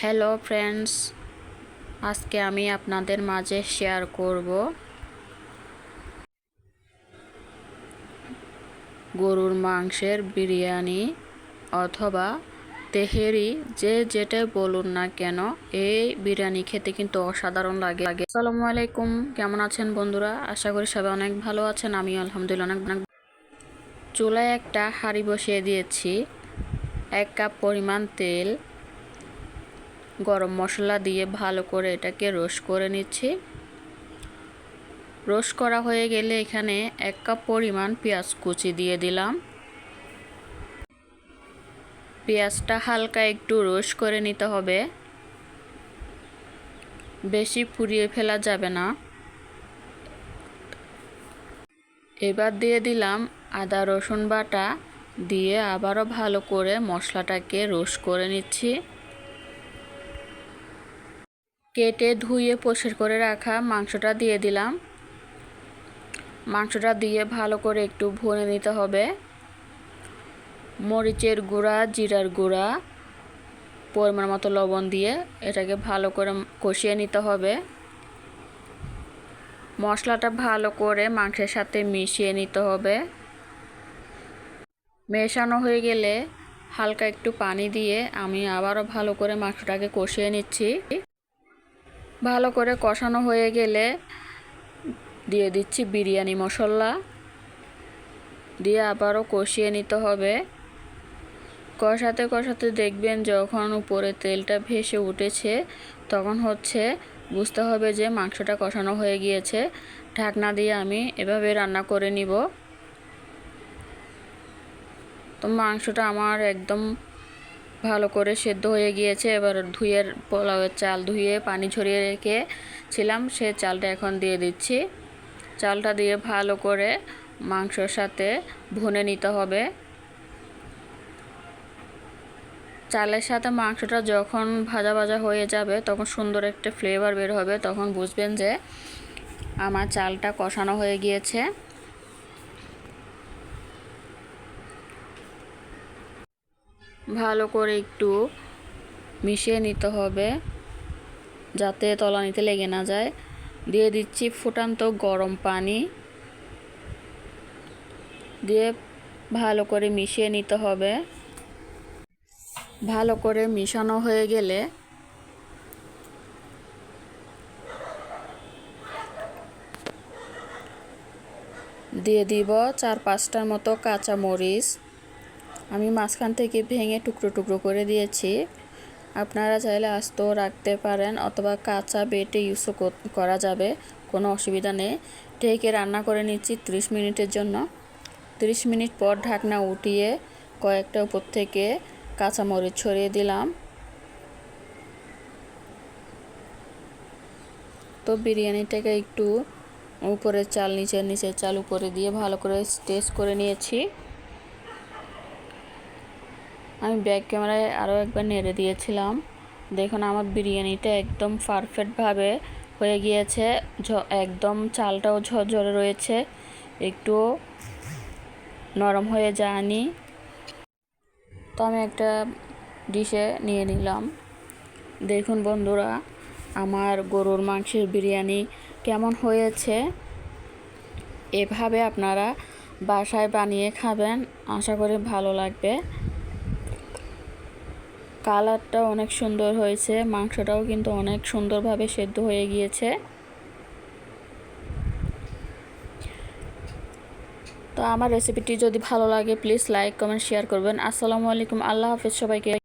Hello friends আজকে আমি আপনাদের মাঝে শেয়ার করব গরুর মাংসের বিরিয়ানি অথবা তেহেরি, যে যেটাই বলুন না কেন, এই বিরিয়ানি খেতে কিন্তু অসাধারণ লাগে। লাগে আসসালামু আলাইকুম। কেমন আছেন বন্ধুরা? আশা করি সবাই অনেক ভালো আছেন। আমি আলহামদুলিল্লাহ অনেক অনেক চুলায় একটা হাঁড়ি বসিয়ে দিয়েছি। এক কাপ পরিমাণ তেল। গরম মশলা দিয়ে ভালো করে এটাকে রোস্ট করে নিচ্ছি। রোস্ট করা হয়ে গেলে এখানে এক কাপ পরিমাণ পেঁয়াজ কুচি দিয়ে দিলাম। পেঁয়াজটা হালকা একটু রোস্ট করে নিতে হবে। বেশি পুড়িয়ে ফেলা যাবে না। এবার দিয়ে দিলাম আদা, রসুন বাটা দিয়ে আবারও ভালো করে মশলাটাকে রোস্ট করে নিচ্ছি। কেটে ধুয়ে পরিষ্কার করে রাখা মাংসটা দিয়ে দিলাম। মাংসটা দিয়ে ভালো করে একটু ভুনে নিতে হবে। মরিচের গুঁড়া, জিরার গুঁড়া, পরিমাণ মতো লবণ দিয়ে এটাকে ভালো করে কষিয়ে নিতে হবে। মশলাটা ভালো করে মাংসের সাথে মিশিয়ে নিতে হবে। মেশানো হয়ে গেলে হালকা একটু পানি দিয়ে আমি আবারও ভালো করে মাংসটাকে কষিয়ে নিচ্ছি। ভালো করে কষানো হয়ে গেলে দিয়ে দিচ্ছি বিরিয়ানি মশলা। দিয়ে আবারও কষিয়ে নিতে হবে। কষাতে কষাতে দেখবেন যখন উপরে তেলটা ভেসে উঠেছে, তখন হচ্ছে বুঝতে হবে যে মাংসটা কষানো হয়ে গিয়েছে। ঢাকনা দিয়ে আমি এভাবে রান্না করে নিব। তো মাংসটা আমার একদম ভালো করে সেদ্ধ হয়ে গিয়েছে। এবার ধুয়ে পোলাওয়ের চাল ধুয়ে পানি ঝরিয়ে রেখেছিলাম। সে চালটা এখন দিয়ে দিচ্ছি। চালটা দিয়ে ভালো করে মাংসর সাথে ভুনে নিতে হবে। চালের সাথে মাংসটা যখন ভাজা ভাজা হয়ে যাবে, তখন সুন্দর একটা ফ্লেভার বের হবে। তখন বুঝবেন যে আমার চালটা কষানো হয়ে গিয়েছে। ভালো করে একটু মিশিয়ে নিতে হবে যাতে তলানিতে লেগে না যায়। দিয়ে দিচ্ছি ফুটান্ত গরম পানি। দিয়ে ভালো করে মিশিয়ে নিতে হবে। ভালো করে মিশানো হয়ে গেলে দিয়ে দিব চার পাঁচটার মতো কাঁচা মরিচ আমি মাঝখান থেকে ভেঙে টুকরো টুকরো করে দিয়েছি। আপনারা চাইলে আস্ত রাখতে পারেন অথবা কাঁচা বেটে ইউজও করা যাবে, কোনো অসুবিধা নেই। ঢেকে রান্না করে নিচ্ছি 30 মিনিটের জন্য। 30 মিনিট পর ঢাকনা উঠিয়ে কয়েকটা উপর থেকে কাঁচা মরিচ ছড়িয়ে দিলাম। তো বিরিয়ানিটাকে একটু উপরে চাল নিচে নিচে চাল উপরে দিয়ে ভালো করে টেস্ট করে নিয়েছি। আমি ব্যাক ক্যামেরায় আরও একবার নেড়ে দিয়েছিলাম। দেখুন, আমার বিরিয়ানিটা একদম পারফেক্টভাবে হয়ে গিয়েছে। একদম চালটাও ঝরঝরে রয়েছে। একটু নরম হয়ে যায়নি। তো আমি একটা ডিশে নিয়ে নিলাম। দেখুন বন্ধুরা, আমার গরুর মাংসের বিরিয়ানি কেমন হয়েছে? এভাবে আপনারা বাসায় বানিয়ে খাবেন, আশা করি ভালো লাগবে। কালারটা অনেক সুন্দর হয়েছে, মাংসটাও কিন্তু অনেক সুন্দরভাবে সেদ্ধ হয়ে গিয়েছে। তো আমার রেসিপিটি যদি ভালো লাগে প্লিজ লাইক কমেন্ট শেয়ার করবেন। আসসালামু আলাইকুম, আল্লাহ হাফিজ সবাইকে।